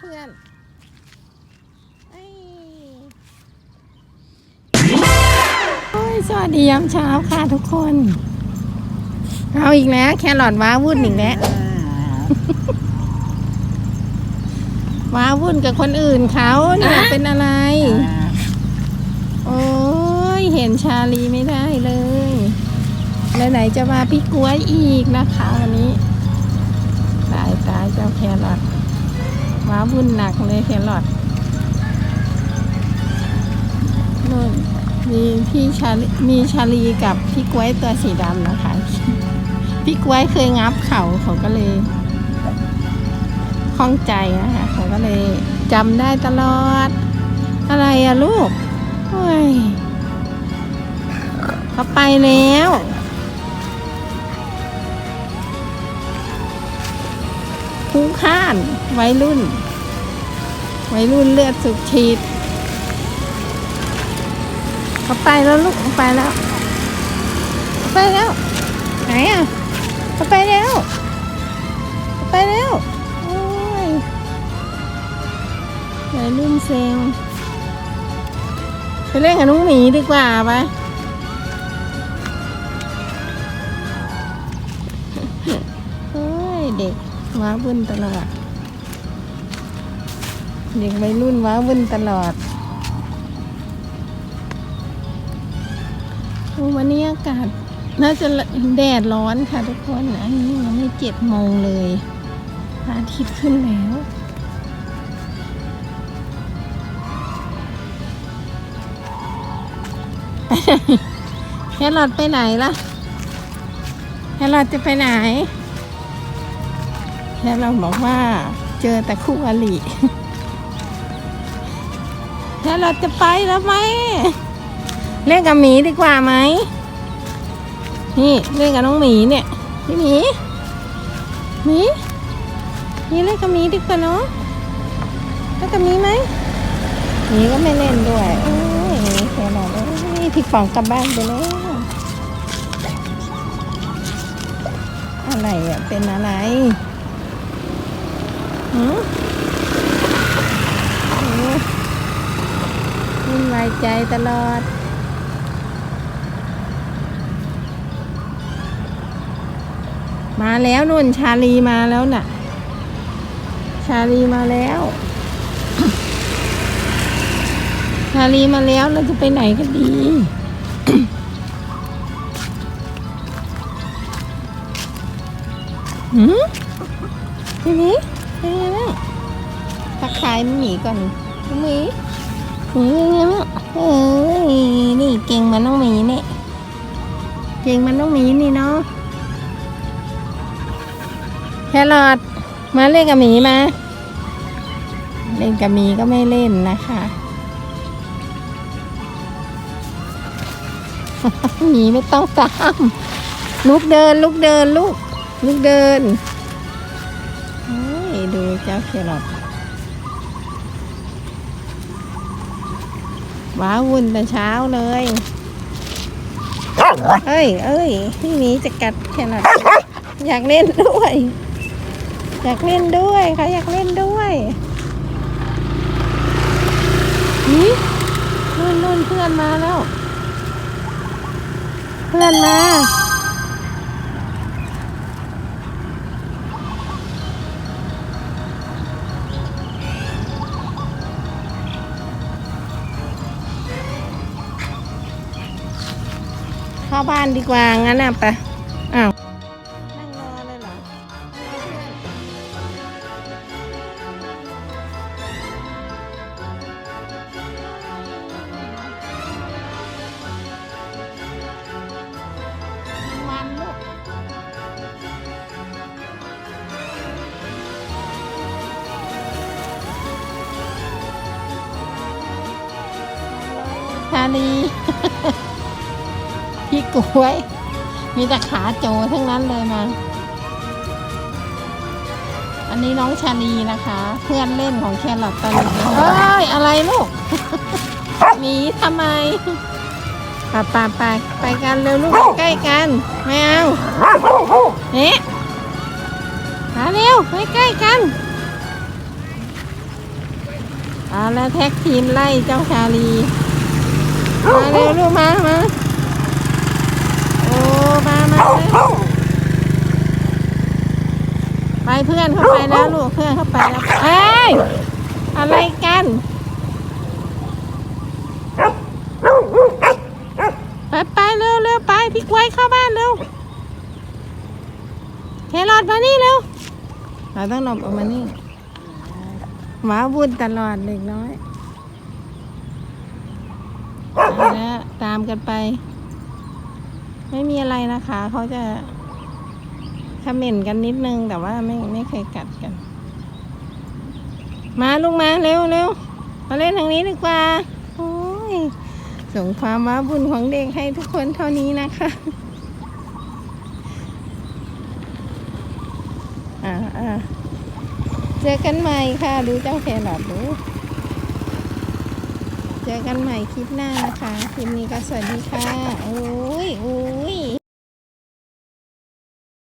เพื่อนเอ้ยโอ้ยสวัสดียามเช้าค่ะทุกคน เอาอีกแล้ว แครอทว้าวุ่นอีกแล้ว ว้าวุ่นกับคนอื่นเขาเนี่ยเป็นอะไร โอ้ยเห็นชาลีไม่ได้เลยแล้วไหนจะมาพี่กล้วยอีกนะคะวันนี้ ตายตายเจ้าแครอท ว้าวุ่นหนักเลยแครอทนู่นมีพี่ชาลีมีชาลีกับพี่กล้วยตัวสีดำนะคะ พี่กล้วยเคยงับเข่าเขาก็เลยคล่องใจนะคะเขาก็เลยจำได้ตลอด อะไรอะลูกเฮ้ยเขาไปแล้วานวัยรุ่นวัยรุ่นเลือดสุกฉีดเขาไปแล้วลูกเขาไปแล้วเขาไปแล้ว ไหนอะเขาไปแล้วเขาไปแล้วโอ้ยวัยรุ่นเซงไปเล่นกับน้องหมีดีกว่าไปเฮ้ยเด็กว้าวุ่นตลอด เด็กวัยรุ่นว้าวุ่นตลอดโอ้วันนี้อากาศน่าจะแดดร้อนค่ะทุกคนอันนี้ยังไม่เจ็ดโมงเลยพระอาทิตย์ขึ้นแล้วแครอทไปไหนล่ะแครอทจะไปไหนแครอทบอกว่าเจอแต่คู่อริ แครอทจะไปแล้วไหมเล่นกับหมีดีกว่าไหมนี่เล่นกับน้องหมีเนี่ยพี่หมีหมีนี่เล่นกับหมีดีกว่าเนาะเล่นกับหมีไหมหมีก็ไม่เล่นด้วยโอ้ยแครอทเอ้ยพี่ฟองกลับบ้านไปแล้วอะไรอะเป็นอะไรหืมโอ้วุ่นวายใจตลอด มาแล้วนุ่นชาลีมาแล้วน่ะ ชาลีมาแล้ว ชาลีมาแล้วเราจะไปไหนกันดีหืมทีนี้เป็นไงบ้างทักทายหมีก่อนหมีหมี เอ้ยนี่เก่งมันน้องหมีนี่เก่งมันน้องหมีนี่เนาะแครอทมาเล่นกับหมีมา เล่นกับหมีก็ไม่เล่นนะคะหมีไม่ต้องตามลุกเดินลุกเดินลูกลูกเดินเฮ้ยดูเจ้าแครอท ว้าวุ่นแต่เช้าเลย เอ้ย เอ้ย พี่หมีจะกัดแครอทอยากเล่นด้วย อยากเล่นด้วยเขาอยากเล่นด้วยนี่นู่นนู่นเพื่อนมาแล้ว เพื่อนมา เข้าบ้านดีกว่า งั้นน่ะไป อ้าว นั่งรอเลยเหรอ วันลูก ชาลี กล้วย มีแต่ขาโจทั้งนั้นเลยมา อันนี้น้องชาลีนะคะ เพื่อนเล่นของแครอทตอนนี้เอ้ย อะไรลูกหมีทำไมไปไปไปไปกันเร็วลูกใกล้กัน ไม่เอาเอ๊ะมาเร็วไปใกล้กันเอาแล้วแท็กทีมไล่เจ้าชาลี มาเร็วลูกมามา โอ้ มามาเร็ว ไปเพื่อนเข้าไปแล้วลูกเพื่อนเข้าไปแล้วเอ้ยอะไรกันไปไปเร็วเร็วไปพี่กล้วยเข้าบ้านเร็วแครอทมานี่เร็วเราต้องหลบออกมานี่หมาวุ่นตลอดเด็กน้อยเอาแล้วตามกันไป ไม่มีอะไรนะคะ เขาจะคอมเมนต์กันนิดนึง แต่ว่าไม่ไม่เคยกัดกัน มาลูกมาเร็วเร็วมาเล่นทางนี้ดีกว่าโอ้ยส่งความว้าบุญของเด็กให้ทุกคนเท่านี้นะคะอ่าอ่าเจอกันใหม่ค่ะ ดูเจ้าแครอทดู เจอกันใหม่คลิปหน้านะคะ คลิปนี้ก็สวัสดีค่ะ โอ้ยโอ้ย